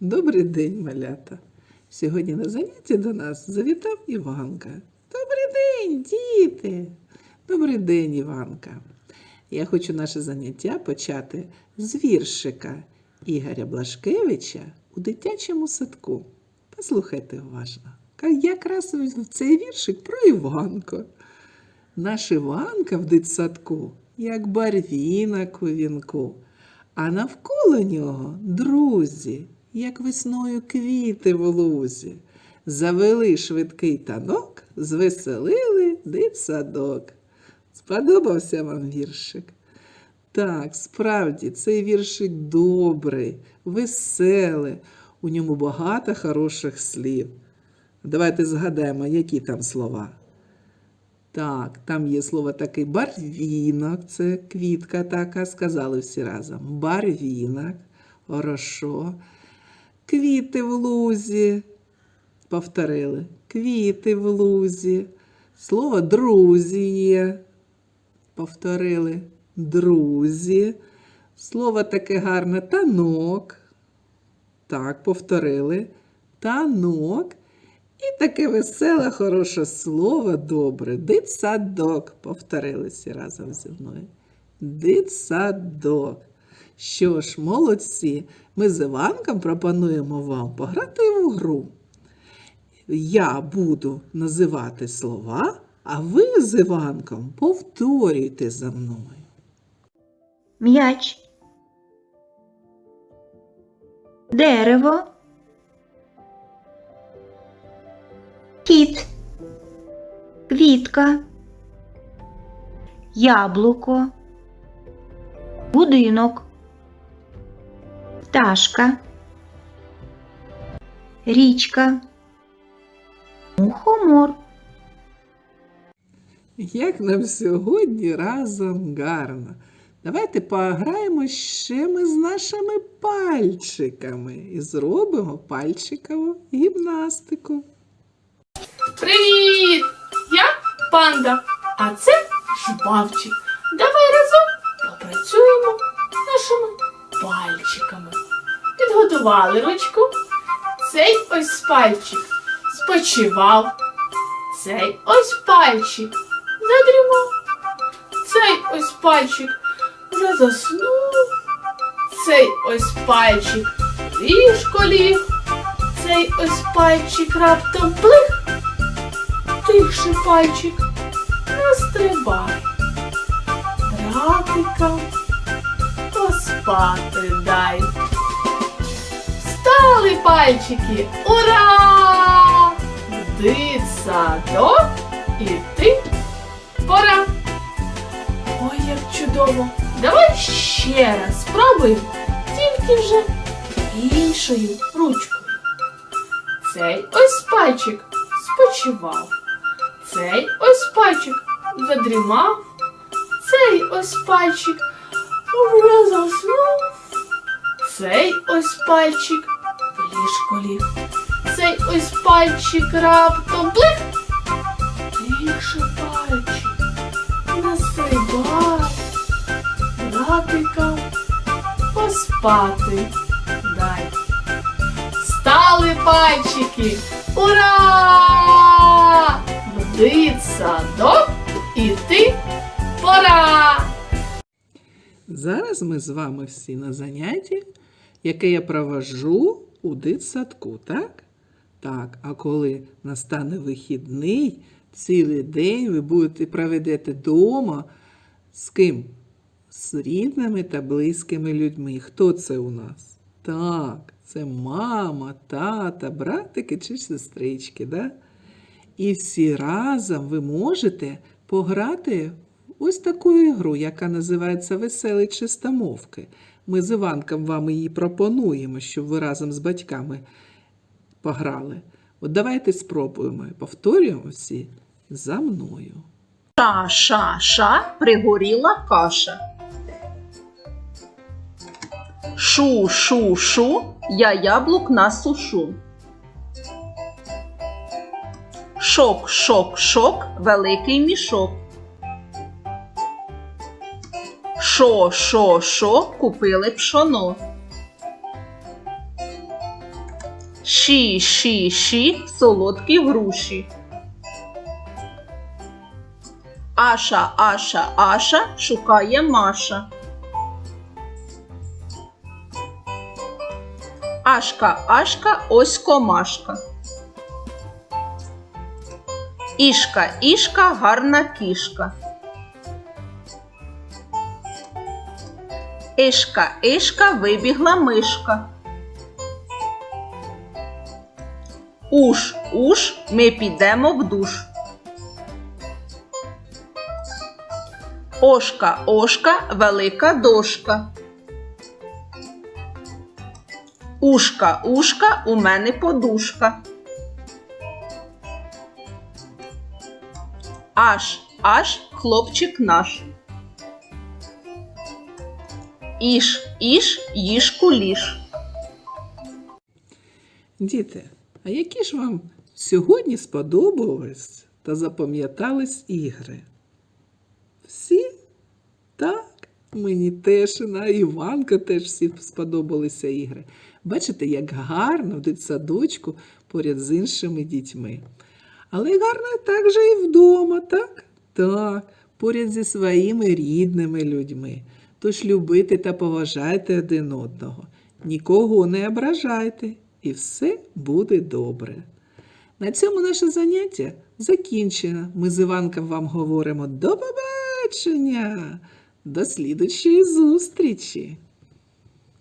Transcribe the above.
Добрий день, малята. Сьогодні на занятті до нас завітав Іванка. Добрий день, діти! Добрий день, Іванка. Я хочу наше заняття почати з віршика Ігоря Блашкевича у дитячому садку. Послухайте уважно. Якраз цей віршик про Іванку. Наш Іванка в дитсадку, як барвінок у вінку, а навколо нього друзі, як весною квіти в лузі. Завели швидкий танок, звеселили дитсадок. Сподобався вам віршик? Так, справді, цей віршик добрий, веселий, у ньому багато хороших слів. Давайте згадаємо, які там слова. Так, там є слово таке барвінок, це квітка така, сказали всі разом. Барвінок, хорошо. Квіти в лузі. Повторили. Квіти в лузі. Слово друзі є. Повторили. Друзі. Слово таке гарне танок. Так, повторили. Танок. І таке веселе, хороше слово добре. Дитсадок. Повторили всі разом зі мною. Дитсадок. Що ж, молодці, ми з Іванком пропонуємо вам пограти в гру. Я буду називати слова, а ви з Іванком повторюйте за мною. М'яч. Дерево. Кіт. Квітка. Яблуко. Будинок. Пташка. Річка. Мухомор. Як нам сьогодні разом гарно. Давайте пограємо ще ми з нашими пальчиками і зробимо пальчикову гімнастику. Привіт! Я панда, а це жбавчик. Давай разом попрацюємо нашими пальчиками. Підготували ручку. Цей ось пальчик спочивав. Цей ось пальчик задрімав. Цей ось пальчик вже заснув. Цей ось пальчик ліжко ліг. Цей ось пальчик раптом плих. Тихше пальчик, настрибай. Братика поспати дай. Встали пальчики! Ура! Дитсадок іти пора. Ой, як чудово! Давай ще раз спробуємо, тільки вже іншою ручкою. Цей ось пальчик спочивав. Цей ось пальчик задрімав. Цей ось пальчик заснув. Цей ось пальчик в. Цей ось пальчик раптом плих. Тихше пальчик настрибав. Братика поспати дай. Стали пальчики! Ура! В дитсадок іти пора! Зараз ми з вами всі на занятті, яке я провожу у дитсадку, так? Так, а коли настане вихідний, цілий день ви будете проведете вдома з ким? З рідними та близькими людьми. Хто це у нас? Так, це мама, тата, братики чи сестрички, да? І всі разом ви можете пограти ось таку ігру, яка називається Веселі чистомовки. Ми з Іванком вам її пропонуємо, щоб ви разом з батьками пограли. От давайте спробуємо і повторюємо всі за мною. Ша, ша, ша, пригоріла каша. Шу, шу, шу, я яблук насушу. Шок, шок, шок, великий мішок. Шо, шо, шо, купили пшоно. Ші, ші, ші, солодкі груші. Аша, Аша, Аша шукає Маша. Ашка, Ашка, ось комашка. Ішка, ішка, гарна кішка. Ішка, ішка, вибігла мишка. Уш, уш, ми підемо в душ. Ошка, ошка, велика дошка. Ушка, ушка, у мене подушка. Аж, аж, хлопчик наш. Іш, іш, їжку ліж. Діти, а які ж вам сьогодні сподобались та запам'ятались ігри? Всі? Так, мені теж на Іванка теж всі сподобалися ігри. Бачите, як гарно в дитсадочку поряд з іншими дітьми. Але гарно також і вдома, так? Так, поряд зі своїми рідними людьми. Тож любити та поважайте один одного, нікого не ображайте, і все буде добре. На цьому наше заняття закінчено. Ми з Іванком вам говоримо до побачення, до слідучої зустрічі!